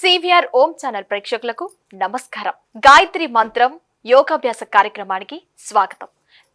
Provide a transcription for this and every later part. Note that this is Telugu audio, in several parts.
సివిఆర్ ఓం ఛానల్ ప్రేక్షకులకు నమస్కారం. గాయత్రి మంత్రం యోగాభ్యాస కార్యక్రమానికి స్వాగతం.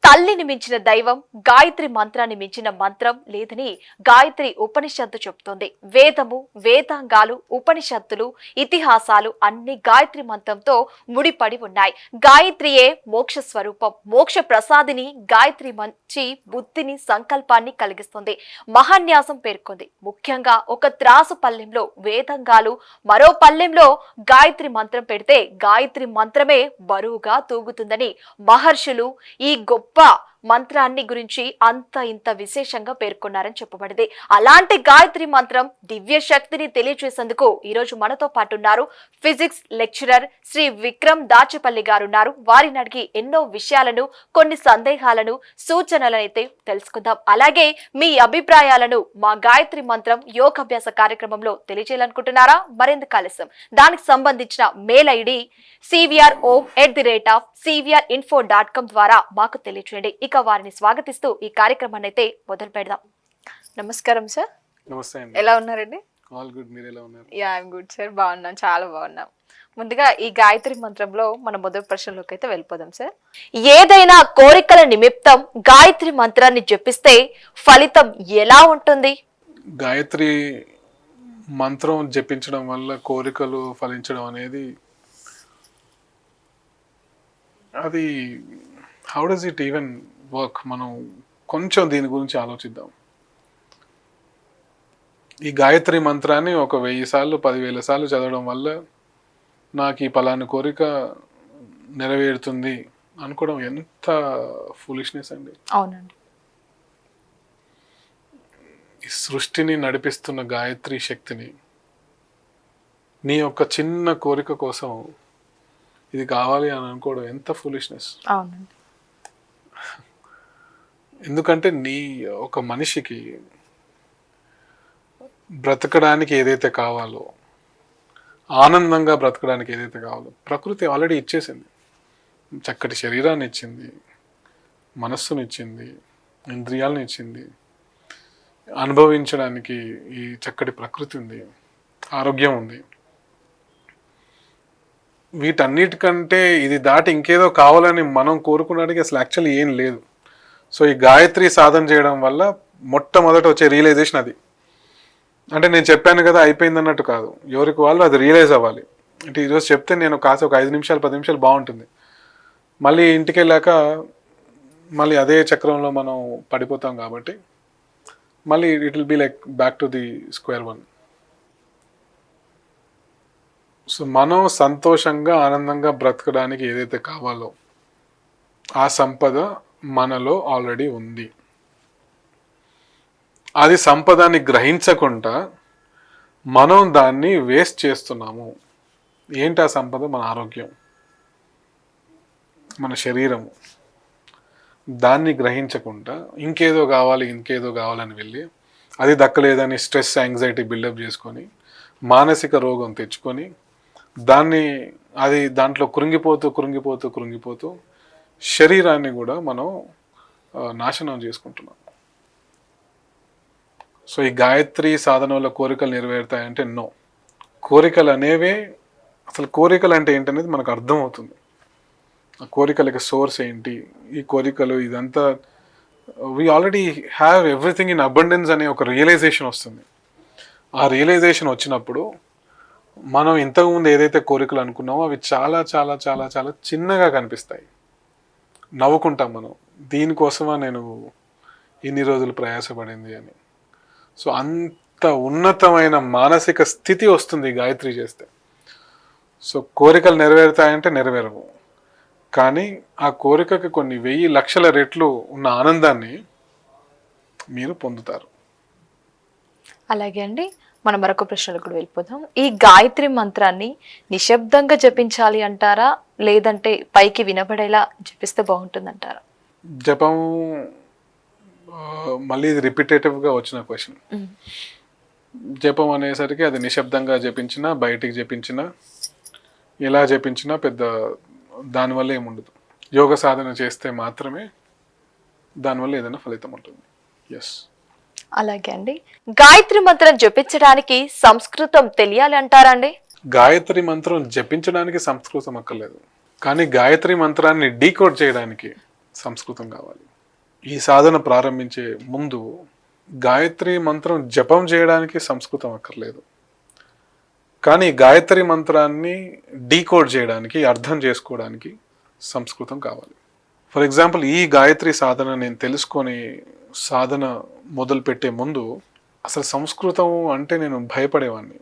తల్లిని మించిన దైవం గాయత్రి మంత్రాన్ని మించిన మంత్రం లేదని గాయత్రి ఉపనిషత్తు చెబుతోంది వేదము వేదాంగాలు ఉపనిషత్తులు ఇతిహాసాలు అన్ని గాయత్రి మంత్రంతో ముడిపడి ఉన్నాయి. గాయత్రియే మోక్ష స్వరూపం. మోక్ష ప్రసాదిని గాయత్రి మంచి బుద్ధిని సంకల్పాన్ని కలిగిస్తుంది. మహాన్యాసం పేర్కొంది. ముఖ్యంగా ఒక త్రాసు పల్లెంలో వేదంగాలు మరో పల్లెంలో గాయత్రి మంత్రం పెడితే గాయత్రి మంత్రమే బరువుగా తూగుతుందని మహర్షులు ఈ గొప్ప but మంత్రాన్ని గురించి అంత ఇంత విశేషంగా పేర్కొన్నారని చెప్పబడింది. అలాంటి గాయత్రి మంత్రం దివ్య శక్తిని తెలియజేసేందుకు ఈరోజు మనతో పాటు ఉన్నారు ఫిజిక్స్ లెక్చరర్ శ్రీ విక్రమ్ దాచపల్లి గారు ఉన్నారు. వారిని అడిగి ఎన్నో విషయాలను కొన్ని సందేహాలను సూచనలనైతే తెలుసుకుందాం. అలాగే మీ అభిప్రాయాలను మా గాయత్రి మంత్రం యోగాభ్యాస కార్యక్రమంలో తెలియజేయాలనుకుంటున్నారా? మరెందుకు ఆలస్యం దానికి సంబంధించిన mail ID CVR Om at the rate of CVR info dot com ద్వారా మాకు తెలియచేయండి. ఇక వారిని స్వాగతిస్తూ ఈ కార్యక్రమాన్ని అయితే మొదలు పెడదాం. నమస్కారం సార్. నమస్తే ఎలా ఉన్నారండి? ఆల్ గుడ్ మీరు ఎలా ఉన్నారు? Yeah I'm good sir. బాగున్నాం చాలా బాగున్నాం. ముందుగా ఈ గాయత్రి మంత్రంలో మన మొదటి ప్రశ్నలోకి అయితే వెళ్ళిపోదాం సార్. ఏదైనా కోరికల నిమిత్తం గాయత్రి మంత్రాన్ని జపిస్తే ఫలితం ఎలా ఉంటుంది? గాయత్రి మంత్రం జపించడం వల్ల కోరికలు ఫలించడం అనేది అది how does it even work మనం కొంచెం దీని గురించి ఆలోచిద్దాం. ఈ గాయత్రి మంత్రాన్ని ఒక వెయ్యి సార్లు పదివేల సార్లు చదవడం వల్ల నాకు ఈ పలాని కోరిక నెరవేరుతుంది అనుకోవడం ఎంత ఫులిష్నెస్ అండి. అవునండి. ఈ సృష్టిని నడిపిస్తున్న గాయత్రి శక్తిని నీ యొక్క చిన్న కోరిక కోసం ఇది కావాలి అని అనుకోవడం ఎంత ఫులిష్నెస్. అవునండి. ఎందుకంటే నీ ఒక మనిషికి బ్రతకడానికి ఏదైతే కావాలో ఆనందంగా బ్రతకడానికి ఏదైతే కావాలో ప్రకృతి ఆల్రెడీ ఇచ్చేసింది. చక్కటి శరీరాన్ని ఇచ్చింది మనస్సును ఇచ్చింది ఇంద్రియాలను ఇచ్చింది. అనుభవించడానికి ఈ చక్కటి ప్రకృతి ఉంది ఆరోగ్యం ఉంది. వీటన్నిటికంటే ఇది దాటి ఇంకేదో కావాలని మనం కోరుకున్నానికి అసలు యాక్చువల్లీ ఏం లేదు. సో ఈ గాయత్రి సాధన చేయడం వల్ల మొట్టమొదట వచ్చే రియలైజేషన్ అది. అంటే నేను చెప్పాను కదా అయిపోయింది అన్నట్టు కాదు. ఎవరికి వాళ్ళు అది రియలైజ్ అవ్వాలి. అంటే ఈరోజు చెప్తే నేను కాస్త ఒక ఐదు నిమిషాలు పది నిమిషాలు బాగుంటుంది. మళ్ళీ ఇంటికి వెళ్ళాక మళ్ళీ అదే చక్రంలో మనం పడిపోతాం కాబట్టి మళ్ళీ it will be like back to the square one so మనం సంతోషంగా ఆనందంగా బ్రతకడానికి ఏదైతే కావాలో ఆ సంపద మనలో ఆల్రెడీ ఉంది. అది సంపదాన్ని గ్రహించకుండా మనం దాన్ని వేస్ట్ చేస్తున్నాము. ఏంటి ఆ సంపద? మన ఆరోగ్యం. మన శరీరము. దాన్ని గ్రహించకుండా ఇంకేదో కావాలి ఇంకేదో కావాలని వెళ్ళి అది దక్కలేదని స్ట్రెస్ యాంగ్జైటీ బిల్డప్ చేసుకొని మానసిక రోగం తెచ్చుకొని దాన్ని అది దాంట్లో కృంగిపోతూ కృంగిపోతూ కృంగిపోతూ శరీరాన్ని కూడా మనం నాశనం చేసుకుంటున్నాం. సో ఈ గాయత్రి సాధన వల్ల కోరికలు నెరవేరుతాయంటే నో. కోరికలు అనేవే అసలు కోరికలు అంటే ఏంటనేది మనకు అర్థమవుతుంది. ఆ కోరికలకి సోర్స్ ఏంటి? ఈ కోరికలు ఇదంతా we already have everything in abundance అనే ఒక రియలైజేషన్ వస్తుంది. ఆ రియలైజేషన్ వచ్చినప్పుడు మనం ఇంతకుముందు ఏదైతే కోరికలు అనుకున్నామో అవి చాలా చాలా చాలా చాలా చిన్నగా కనిపిస్తాయి. నవ్వుకుంటాం మనం. దీనికోసమా నేను ఇన్ని రోజులు ప్రయాసపడింది అని. సో అంత ఉన్నతమైన మానసిక స్థితి వస్తుంది గాయత్రి చేస్తే. సో కోరికలు నెరవేరుతాయంటే నెరవేరవు. కానీ ఆ కోరికకి కొన్ని వెయ్యి లక్షల రెట్లు ఉన్న ఆనందాన్ని మీరు పొందుతారు. అలాగే అండి మనం మరొక ప్రశ్నలకు కూడా వెళ్ళిపోదాం. ఈ గాయత్రి మంత్రాన్ని నిశ్శబ్దంగా జపించాలి అంటారా? లేదంటే పైకి వినబడేలా జపిస్తే బాగుంటుంది అంటారా జపం మళ్ళీ ఇది రిపిటేటివ్గా వచ్చిన క్వశ్చన్. జపం అనేసరికి అది నిశ్శబ్దంగా జపించినా బయటికి జపించినా ఎలా జపించినా పెద్ద దానివల్ల ఏముండదు. యోగ సాధన చేస్తే మాత్రమే దానివల్ల ఏదైనా ఫలితం ఉంటుంది. ఎస్ అలాగే అండి. గాయత్రి మంత్రం జపించడానికి సంస్కృతం తెలియాలి అంటారా అండి గాయత్రి మంత్రం జపించడానికి సంస్కృతం అక్కర్లేదు. కానీ గాయత్రి మంత్రాన్ని డీకోడ్ చేయడానికి సంస్కృతం కావాలి. ఈ సాధన ప్రారంభించే ముందు గాయత్రి మంత్రం జపం చేయడానికి సంస్కృతం అక్కర్లేదు. కానీ గాయత్రి మంత్రాన్ని డీకోడ్ చేయడానికి అర్థం చేసుకోవడానికి సంస్కృతం కావాలి. ఫర్ ఎగ్జాంపుల్ ఈ గాయత్రి సాధన నేను తెలుసుకొని సాధన మొదలు పెట్టే ముందు అసలు సంస్కృతం అంటే నేను భయపడేవాడిని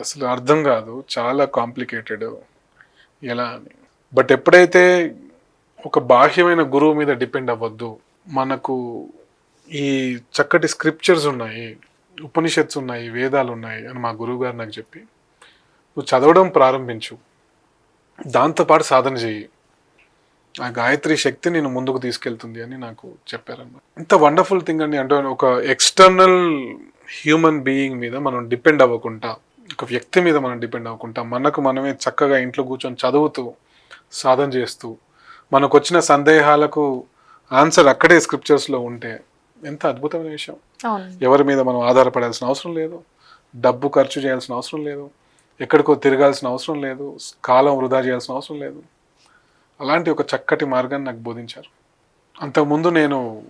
అసలు అర్థం కాదు చాలా కాంప్లికేటెడ్. ఎలా అని. బట్ ఎప్పుడైతే ఒక బాహ్యమైన గురువు మీద డిపెండ్ అవ్వద్దు మనకు ఈ చక్కటి స్క్రిప్చర్స్ ఉన్నాయి ఉపనిషత్స్ ఉన్నాయి వేదాలు ఉన్నాయి అని మా గురువు గారు నాకు చెప్పి నువ్వు చదవడం ప్రారంభించు. దాంతోపాటు సాధన చెయ్యి. ఆ గాయత్రి శక్తి నేను ముందుకు తీసుకెళ్తుంది అని నాకు చెప్పారన్నమాట. ఇంత వండర్ఫుల్ థింగ్ అండి. అంటే ఒక ఎక్స్టర్నల్ హ్యూమన్ బీయింగ్ మీద మనం డిపెండ్ అవ్వకుండా ఒక వ్యక్తి మీద మనం డిపెండ్ అవ్వకుండా మనకు మనమే చక్కగా ఇంట్లో కూర్చొని చదువుతూ సాధన చేస్తూ మనకు వచ్చిన సందేహాలకు ఆన్సర్ అక్కడే స్క్రిప్చర్స్లో ఉంటే ఎంత అద్భుతమైన విషయం. ఎవరి మీద మనం ఆధారపడాల్సిన అవసరం లేదు. డబ్బు ఖర్చు చేయాల్సిన అవసరం లేదు. ఎక్కడికో తిరగాల్సిన అవసరం లేదు. కాలం వృధా చేయాల్సిన అవసరం లేదు. అలాంటి ఒక చక్కటి మార్గాన్ని నాకు బోధించారు. అంతకుముందు నేను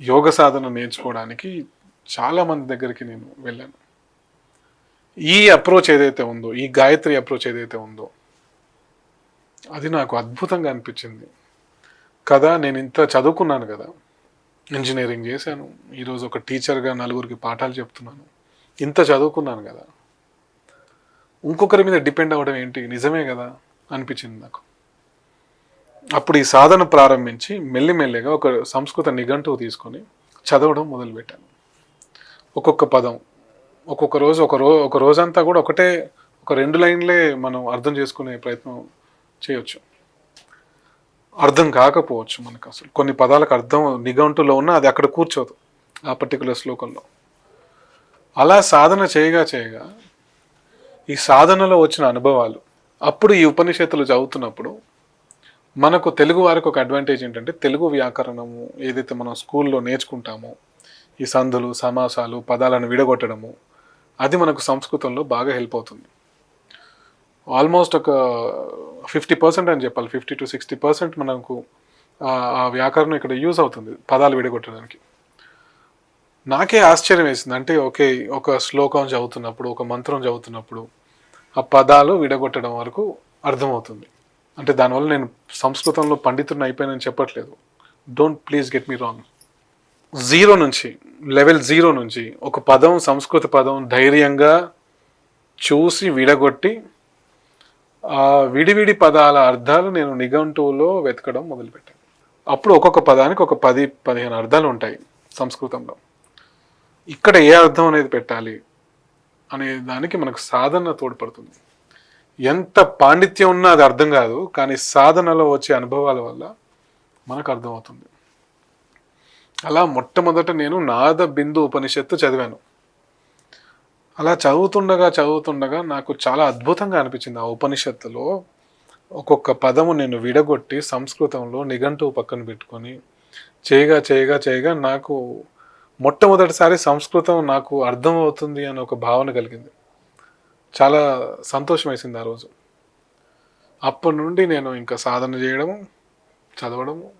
యోగ సాధన నేర్చుకోవడానికి చాలా మంది దగ్గరికి నేను వెళ్ళాను. ఈ అప్రోచ్ ఏదైతే ఉందో ఈ గాయత్రి అప్రోచ్ ఏదైతే ఉందో అది నాకు అద్భుతంగా అనిపించింది. కదా నేను ఇంత చదువుకున్నాను కదా ఇంజనీరింగ్ చేశాను ఈరోజు ఒక టీచర్గా నలుగురికి పాఠాలు చెప్తున్నాను ఇంత చదువుకున్నాను కదా. ఇంకొకరి మీద డిపెండ్ అవ్వడం ఏంటి? నిజమే కదా? అనిపించింది నాకు. అప్పుడు ఈ సాధన ప్రారంభించి మెల్లిమెల్లిగా ఒక సంస్కృత నిఘంటువు తీసుకొని చదవడం మొదలుపెట్టాను. ఒక్కొక్క పదం ఒక్కొక్క రోజు ఒక రో ఒక రోజంతా కూడా ఒకటే ఒక రెండు లైన్లే మనం అర్థం చేసుకునే ప్రయత్నం చేయొచ్చు. అర్థం కాకపోవచ్చు మనకు అసలు. కొన్ని పదాలకు అర్థం నిఘంటులో ఉన్నా అది అక్కడ కూర్చోదు ఆ పర్టికులర్ శ్లోకంలో. అలా సాధన చేయగా చేయగా ఈ సాధనలో వచ్చిన అనుభవాలు అప్పుడు ఈ ఉపనిషత్తులు చదువుతున్నప్పుడు మనకు తెలుగు వారికి ఒక అడ్వాంటేజ్ ఏంటంటే తెలుగు వ్యాకరణము ఏదైతే మనం స్కూల్లో నేర్చుకుంటామో ఈ సందులు సమాసాలు పదాలను విడగొట్టడము అది మనకు సంస్కృతంలో బాగా హెల్ప్ అవుతుంది. ఆల్మోస్ట్ ఒక ఫిఫ్టీ పర్సెంట్ అని చెప్పాలి ఫిఫ్టీ టు సిక్స్టీ పర్సెంట్ మనకు ఆ- వ్యాకరణం ఇక్కడ యూజ్ అవుతుంది పదాలు విడగొట్టడానికి. నాకే ఆశ్చర్యం వేసింది. అంటే ఓకే ఒక శ్లోకం చదువుతున్నప్పుడు ఒక మంత్రం చదువుతున్నప్పుడు ఆ పదాలు విడగొట్టడం వరకు అర్థమవుతుంది. అంటే దానివల్ల నేను సంస్కృతంలో పండితుడిని అయిపోయానని చెప్పట్లేదు. Don't please get me wrong zero నుంచి లెవెల్ జీరో నుంచి ఒక పదం సంస్కృత పదం ధైర్యంగా చూసి విడగొట్టి ఆ విడివిడి పదాల అర్థాలు నేను నిఘంటువులో వెతకడం మొదలుపెట్టాను. అప్పుడు ఒక్కొక్క పదానికి ఒక పది పదిహేను అర్థాలు ఉంటాయి సంస్కృతంలో. ఇక్కడ ఏ అర్థం అనేది పెట్టాలి అనే దానికి మనకు సాధన తోడ్పడుతుంది. ఎంత పాండిత్యం ఉన్నా అది అర్థం కాదు కానీ సాధనలో వచ్చే అనుభవాల వల్ల మనకు అర్థమవుతుంది. అలా మొట్టమొదట నేను నాద బిందు ఉపనిషత్తు చదివాను. అలా చదువుతుండగా చదువుతుండగా నాకు చాలా అద్భుతంగా అనిపించింది. ఆ ఉపనిషత్తులో ఒక్కొక్క పదము నేను విడగొట్టి సంస్కృతంలో నిఘంటువు పక్కన పెట్టుకొని చేయగా చేయగా చేయగా నాకు మొట్టమొదటిసారి సంస్కృతం నాకు అర్థమవుతుంది అని ఒక భావన కలిగింది. చాలా సంతోషం వేసింది ఆ రోజు. అప్పటి నుండి నేను ఇంకా సాధన చేయడము చదవడము.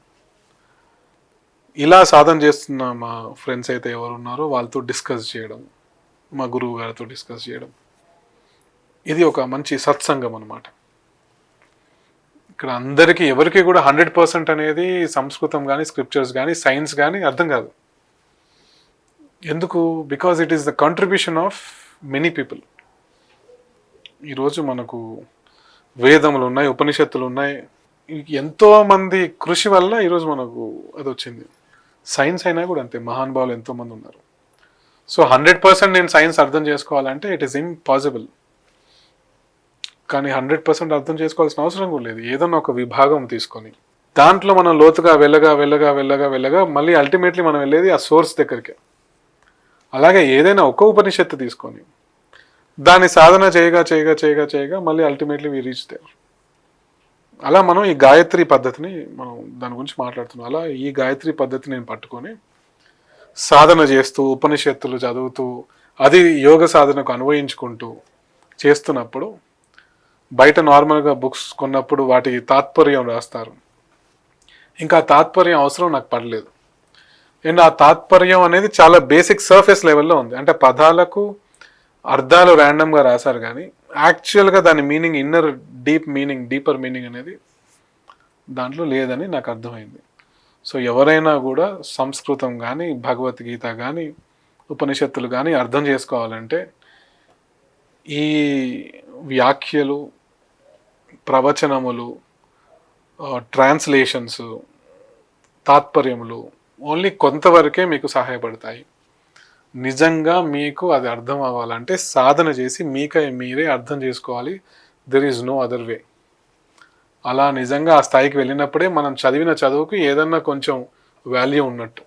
ఇలా సాధన చేస్తున్న మా ఫ్రెండ్స్ అయితే ఎవరు ఉన్నారో వాళ్ళతో డిస్కస్ చేయడం మా గురువు గారితో డిస్కస్ చేయడం. ఇది ఒక మంచి సత్సంగం అనమాట ఇక్కడ అందరికీ ఎవరికి కూడా హండ్రెడ్ పర్సెంట్ అనేది సంస్కృతం కానీ స్క్రిప్చర్స్ కానీ సైన్స్ కానీ అర్థం కాదు. ఎందుకు? Because it is the contribution of many people. ఈరోజు మనకు వేదములు ఉన్నాయి ఉపనిషత్తులు ఉన్నాయి. ఎంతో మంది కృషి వల్ల ఈరోజు మనకు అది వచ్చింది. సైన్స్ అయినా కూడా అంతే మహానుభావులు ఎంతో మంది ఉన్నారు. సో హండ్రెడ్ పర్సెంట్ నేను సైన్స్ అర్థం చేసుకోవాలంటే ఇట్ ఈస్ ఇంపాసిబుల్ కానీ హండ్రెడ్ పర్సెంట్ అర్థం చేసుకోవాల్సిన అవసరం కూడా లేదు. ఏదన్నా ఒక విభాగం తీసుకొని దాంట్లో మనం లోతుగా వెళ్ళగా వెళ్ళగా వెళ్ళగా వెళ్ళగా మళ్ళీ అల్టిమేట్లీ మనం వెళ్ళేది ఆ సోర్స్ దగ్గరికి. అలాగే ఏదైనా ఒక ఉపనిషత్తు తీసుకొని దాన్ని సాధన చేయగా చేయగా చేయగా చేయగా మళ్ళీ అల్టిమేట్లీ వీ రీచ్ దేర్ అలా మనం ఈ గాయత్రి పద్ధతిని మనం దాని గురించి మాట్లాడుతున్నాం. అలా ఈ గాయత్రి పద్ధతి నేను పట్టుకొని సాధన చేస్తూ ఉపనిషత్తులు చదువుతూ అది యోగ సాధనకు అన్వయించుకుంటూ చేస్తున్నప్పుడు బయట నార్మల్గా బుక్స్ కొన్నప్పుడు వాటి తాత్పర్యం రాస్తారు. ఇంకా తాత్పర్యం అవసరం నాకు పడలేదు. అండ్ ఆ తాత్పర్యం అనేది చాలా బేసిక్ సర్ఫేస్ లెవెల్లో ఉంది. అంటే పదాలకు అర్థాలు ర్యాండమ్గా రాశారు కానీ యాక్చువల్గా దాని meaning inner deep meaning deeper meaning అనేది దాంట్లో లేదని నాకు అర్థమైంది. సో ఎవరైనా కూడా సంస్కృతం కానీ భగవద్గీత కానీ ఉపనిషత్తులు కానీ అర్థం చేసుకోవాలంటే ఈ వ్యాఖ్యలు ప్రవచనములు ట్రాన్స్లేషన్స్ తాత్పర్యములు ఓన్లీ కొంతవరకే మీకు సహాయపడతాయి. నిజంగా మీకు అది అర్థం అవ్వాలంటే సాధన చేసి మీకై మీరే అర్థం చేసుకోవాలి. There is no other way అలా నిజంగా ఆ స్థాయికి వెళ్ళినప్పుడే మనం చదివిన చదువుకి ఏదన్నా కొంచెం వాల్యూ ఉన్నట్టు.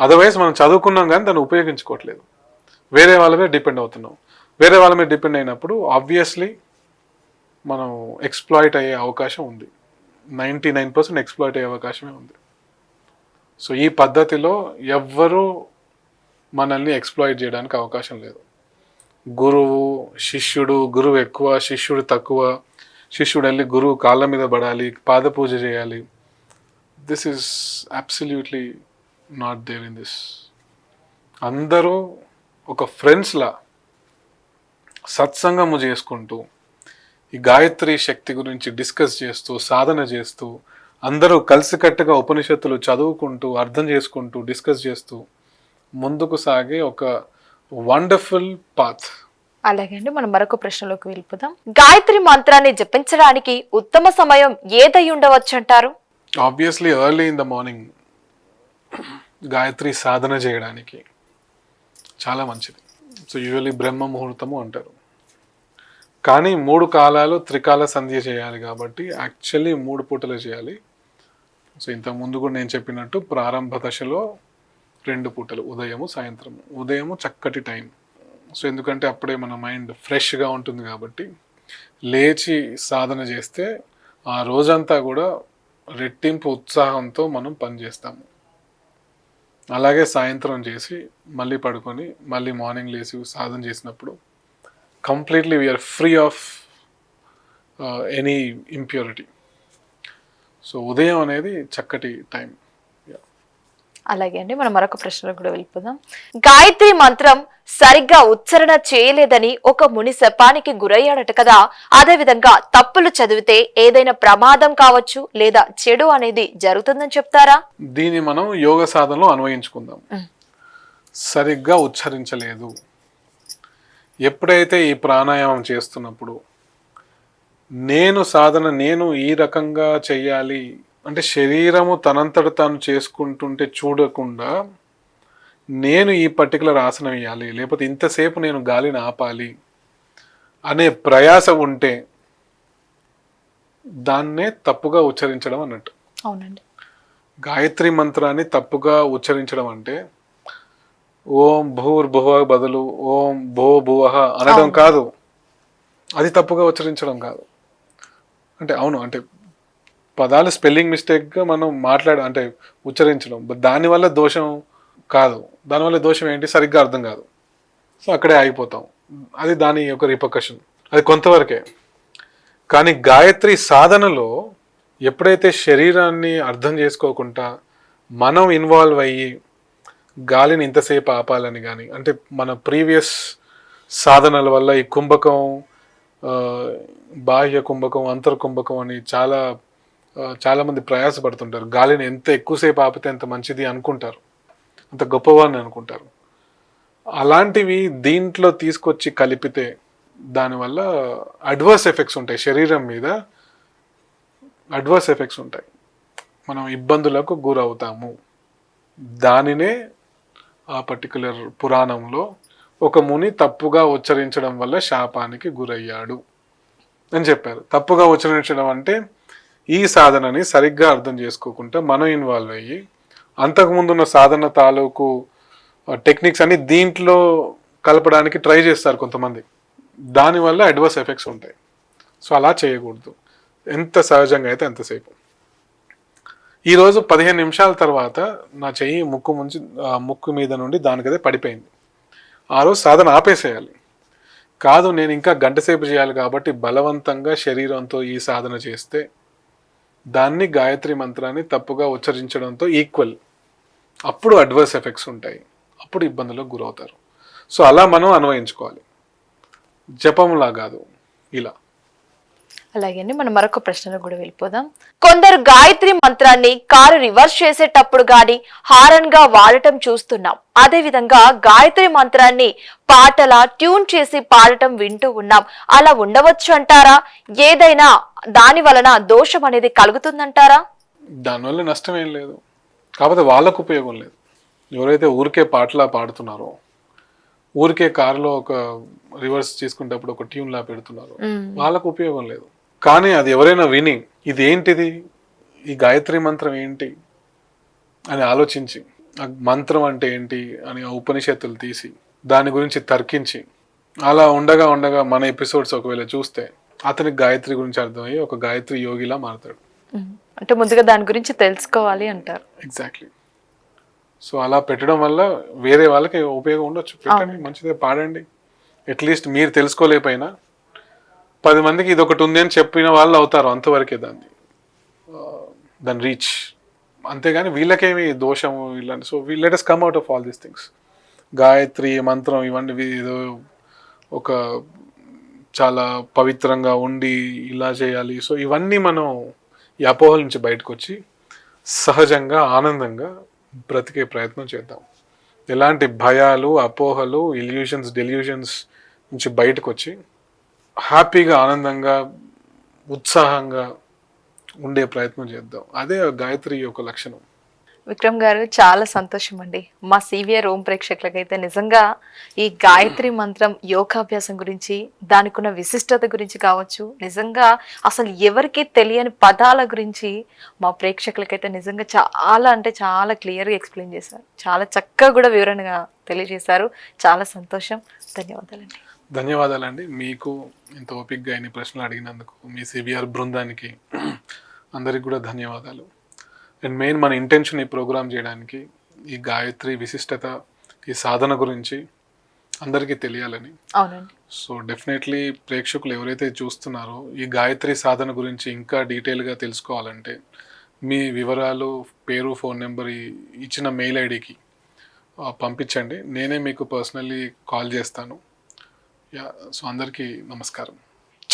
అదర్వైజ్ మనం చదువుకున్నాం కానీ దాన్ని ఉపయోగించుకోవట్లేదు. వేరే వాళ్ళ మీద డిపెండ్ అవుతున్నాం. వేరే వాళ్ళ మీద డిపెండ్ అయినప్పుడు ఆబ్వియస్లీ మనం ఎక్స్ప్లాయిట్ అయ్యే అవకాశం ఉంది. నైంటీ నైన్ పర్సెంట్ ఎక్స్ప్లాయిట్ అయ్యే అవకాశమే ఉంది. సో ఈ పద్ధతిలో ఎవ్వరూ మనల్ని ఎక్స్ప్లాయిట్ చేయడానికి అవకాశం లేదు. గురువు శిష్యుడు గురువు ఎక్కువ శిష్యుడు తక్కువ శిష్యుడు వెళ్ళి గురువు కాళ్ళ మీద పడాలి పాదపూజ చేయాలి. This is absolutely not there in this అందరూ ఒక ఫ్రెండ్స్లా సత్సంగము చేసుకుంటూ ఈ గాయత్రి శక్తి గురించి డిస్కస్ చేస్తూ సాధన చేస్తూ అందరూ కలిసికట్టుగా ఉపనిషత్తులు చదువుకుంటూ అర్థం చేసుకుంటూ డిస్కస్ చేస్తూ ముందుకు సాగే ఒక వండర్ఫుల్ పాత్. అలాగే అండి మనం మరొక ప్రశ్నలోకి వెళ్ళిపోదాం. గాయత్రి మంత్రాన్ని జపించడానికి ఉత్తమ సమయం ఏదై ఉండవచ్చు అంటారు obviously early in the morning Gayatri సాధన చేయడానికి చాలా మంచిది. సో యూజువలీ బ్రహ్మ ముహూర్తము అంటారు. కానీ మూడు కాలాలు త్రికాల సంధ్య చేయాలి కాబట్టి యాక్చువల్లీ మూడు పూటలు చేయాలి. సో ఇంతకు ముందు కూడా నేను చెప్పినట్టు ప్రారంభ దశలో రెండు పూటలు ఉదయము సాయంత్రము. ఉదయము చక్కటి టైం. సో ఎందుకంటే అప్పుడే మన మైండ్ ఫ్రెష్గా ఉంటుంది కాబట్టి లేచి సాధన చేస్తే ఆ రోజంతా కూడా రెట్టింపు ఉత్సాహంతో మనం పనిచేస్తాము అలాగే సాయంత్రం చేసి మళ్ళీ పడుకొని మళ్ళీ మార్నింగ్ లేచి సాధన చేసినప్పుడు completely we are free of any impurity. So ఉదయం అనేది చక్కటి టైం. అలాగే అండి మనం మరొక ప్రశ్నలోకి కూడా వెళ్ళిపోదాం. గాయత్రి మంత్రం సరిగ్గా ఉచ్చారణ చేయలేదని ఒక ముని శపానికి గురయ్యాడట కదా. అదే విధంగా తప్పులు చదివితే ఏదైనా ప్రమాదం కావచ్చు లేదా చెడు అనేది జరుగుతుందని చెప్తారా? దీన్ని మనం యోగ సాధనలో అన్వయించుకుందాం. సరిగ్గా ఉచ్చరించలేదు. ఎప్పుడైతే ఈ ప్రాణాయామం చేస్తున్నప్పుడు నేను సాధన నేను ఈ రకంగా చెయ్యాలి అంటే శరీరము తనంతట తాను చేసుకుంటుంటే చూడకుండా నేను ఈ పర్టికులర్ ఆసనం వేయాలి లేకపోతే ఇంతసేపు నేను గాలిని ఆపాలి అనే ప్రయాస ఉంటే దాన్నే తప్పుగా ఉచ్చరించడం అన్నట్టు. అవునండి. గాయత్రి మంత్రాన్ని తప్పుగా ఉచ్చరించడం అంటే ఓం భూర్భువ బదులు ఓం భో భువహ అనడం కాదు. అది తప్పుగా ఉచ్చరించడం కాదు. అంటే అవును అంటే పదాలు స్పెల్లింగ్ మిస్టేక్గా మనం మాట్లాడ అంటే ఉచ్చరించడం. బట్ దానివల్ల దోషం కాదు. దానివల్ల దోషం ఏంటి? సరిగ్గా అర్థం కాదు. సో అక్కడే ఆగిపోతాం. అది దాని యొక్క రిపకషన్ అది కొంతవరకే. కానీ గాయత్రి సాధనలో ఎప్పుడైతే శరీరాన్ని అర్థం చేసుకోకుండా మనం ఇన్వాల్వ్ అయ్యి గాలిని ఇంతసేపు ఆపాలని కానీ అంటే మన ప్రీవియస్ సాధనల వల్ల ఈ కుంభకం బాహ్య కుంభకం అంతర్ కుంభకం అని చాలా చాలామంది ప్రయాసపడుతుంటారు. గాలిని ఎంత ఎక్కువసేపు ఆపితే అంత మంచిది అనుకుంటారు. అంత గొప్పవాడిని అనుకుంటారు. అలాంటివి దీంట్లో తీసుకొచ్చి కలిపితే దానివల్ల అడ్వర్స్ ఎఫెక్ట్స్ ఉంటాయి. శరీరం మీద అడ్వర్స్ ఎఫెక్ట్స్ ఉంటాయి. మనం ఇబ్బందులకు గురవుతాము. దానినే ఆ పర్టికులర్ పురాణంలో ఒక ముని తప్పుగా ఉచ్చరించడం వల్ల శాపానికి గురయ్యాడు అని చెప్పారు. తప్పుగా ఉచ్చరించడం అంటే ఈ సాధనని సరిగ్గా అర్థం చేసుకోకుండా మనం ఇన్వాల్వ్ అయ్యి అంతకుముందున్న సాధన తాలూకు టెక్నిక్స్ అన్ని దీంట్లో కలపడానికి ట్రై చేస్తారు కొంతమంది. దానివల్ల అడ్వర్స్ ఎఫెక్ట్స్ ఉంటాయి. సో అలా చేయకూడదు. ఎంత సహజంగా అయితే ఎంతసేపు ఈరోజు పదిహేను నిమిషాల తర్వాత నా చెయ్యి ముక్కు ముంచి ముక్కు మీద నుండి దానికదే పడిపోయింది. ఆ రోజు సాధన ఆపేసేయాలి. కాదు నేను ఇంకా గంట సేపు చేయాలి కాబట్టి బలవంతంగా శరీరంతో ఈ సాధన చేస్తే దాన్ని గాయత్రి మంత్రాన్ని తప్పుగా ఉచ్చరించడంతో ఈక్వల్. అప్పుడు అడ్వర్స్ ఎఫెక్ట్స్ ఉంటాయి. అప్పుడు ఇబ్బందులకు గురవుతారు. సో అలా మనం అన్వయించుకోవాలి. జపంలా కాదు. ఇలా. అలాగే అండి మనం మరొక ప్రశ్నలో కూడా వెళ్ళిపోదాం. కొందరు గాయత్రి మంత్రాన్ని కారు రివర్స్ చేసేటప్పుడు గాని హారన్గా వాడటం చూస్తున్నాం. అదే విధంగా గాయత్రి మంత్రాన్ని పాటల ట్యూన్ చేసి పాడటం వింటూ ఉన్నాం. అలా ఉండవచ్చు అంటారా? ఏదైనా దాని వలన దోషం అనేది కలుగుతుందంటారా? దానివల్ల నష్టం ఏం లేదు. కాకపోతే వాళ్ళకు ఉపయోగం లేదు. ఎవరైతే ఊరికే పాటలా పాడుతున్నారో ఊరికే కారులో ఒక రివర్స్ చేసుకునేటప్పుడు ఒక ట్యూన్ లా పెడుతున్నారు వాళ్ళకు ఉపయోగం లేదు. కానీ అది ఎవరైనా విని ఇది ఏంటిది ఈ గాయత్రి మంత్రం ఏంటి? అని ఆలోచించి ఆ మంత్రం అంటే ఏంటి అని ఆ ఉపనిషత్తులు తీసి దాని గురించి తర్కించి అలా ఉండగా ఉండగా మన ఎపిసోడ్స్ ఒకవేళ చూస్తే అతనికి గాయత్రి గురించి అర్థమయ్యి ఒక గాయత్రి యోగిలా మారతాడు. అంటే ముందుగా దాని గురించి తెలుసుకోవాలి అంటారు. ఎగ్జాక్ట్లీ సో అలా పెట్టడం వల్ల వేరే వాళ్ళకి ఉపయోగం ఉండొచ్చు. పెట్టండి మంచిదే పాడండి. అట్లీస్ట్ మీరు తెలుసుకోలేకపోయినా పది మందికి ఇది ఒకటి ఉంది అని చెప్పిన వాళ్ళు అవుతారు అంతవరకే దాన్ని. దాని రీచ్ అంతేగాని వీళ్ళకేమి దోషము ఇలాంటి so we let us come out of all these things Gayatri మంత్రం ఇవన్నీ ఏదో ఒక చాలా పవిత్రంగా ఉండి ఇలా చేయాలి. సో ఇవన్నీ మనం ఈ అపోహల నుంచి బయటకు వచ్చి సహజంగా ఆనందంగా బ్రతికే ప్రయత్నం చేద్దాం. ఎలాంటి భయాలు అపోహలు ఇల్యూషన్స్ డెల్యూషన్స్ నుంచి బయటకు వచ్చి హ్యాపీగా ఆనందంగా ఉత్సాహంగా ఉండే ప్రయత్నం చేద్దాం. అదే గాయత్రి యొక్క లక్షణం. విక్రమ్ గారు చాలా సంతోషం అండి మా సివిఆర్ ఓం ప్రేక్షకులకైతే నిజంగా ఈ గాయత్రి మంత్రం యోగాభ్యాసం గురించి దానికి ఉన్న విశిష్టత గురించి కావచ్చు నిజంగా అసలు ఎవరికి తెలియని పదాల గురించి మా ప్రేక్షకులకైతే నిజంగా చాలా అంటే చాలా క్లియర్గా ఎక్స్ప్లెయిన్ చేశారు. చాలా చక్కగా కూడా వివరణగా తెలియజేశారు. చాలా సంతోషం. ధన్యవాదాలండి. ధన్యవాదాలండి. మీకు ఇంత ఓపిక్గా ఇన్ని ప్రశ్నలు అడిగినందుకు మీ సిబిఆర్ బృందానికి అందరికి కూడా ధన్యవాదాలు. అండ్ మెయిన్ మన ఇంటెన్షన్ ఈ ప్రోగ్రామ్ చేయడానికి ఈ గాయత్రి విశిష్టత ఈ సాధన గురించి అందరికీ తెలియాలని. సో డెఫినెట్లీ ప్రేక్షకులు ఎవరైతే చూస్తున్నారో ఈ గాయత్రి సాధన గురించి ఇంకా డీటెయిల్గా తెలుసుకోవాలంటే మీ వివరాలు పేరు ఫోన్ నెంబర్ ఇచ్చిన మెయిల్ ఐడికి పంపించండి. నేనే మీకు పర్సనల్లీ కాల్ చేస్తాను. యా సో అందరికీ నమస్కారం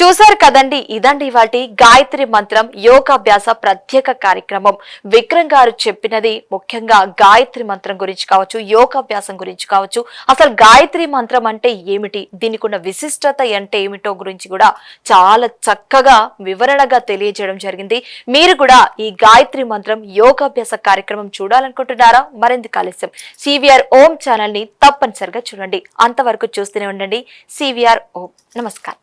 చూశారు కదండి ఇదండి వాటి గాయత్రి మంత్రం యోగాభ్యాస ప్రత్యేక కార్యక్రమం. విక్రమ్ గారు చెప్పినది ముఖ్యంగా గాయత్రి మంత్రం గురించి కావచ్చు యోగాభ్యాసం గురించి కావచ్చు. అసలు గాయత్రి మంత్రం అంటే ఏమిటి? దీనికి ఉన్న విశిష్టత అంటే ఏమిటో గురించి కూడా చాలా చక్కగా వివరణగా తెలియజేయడం జరిగింది. మీరు కూడా ఈ గాయత్రి మంత్రం యోగాభ్యాస కార్యక్రమం చూడాలనుకుంటున్నారా? మరింత ఆలస్యం. సివిఆర్ ఓం ఛానల్ని తప్పనిసరిగా చూడండి. అంతవరకు చూస్తూనే ఉండండి. సివిఆర్ ఓం. నమస్కారం.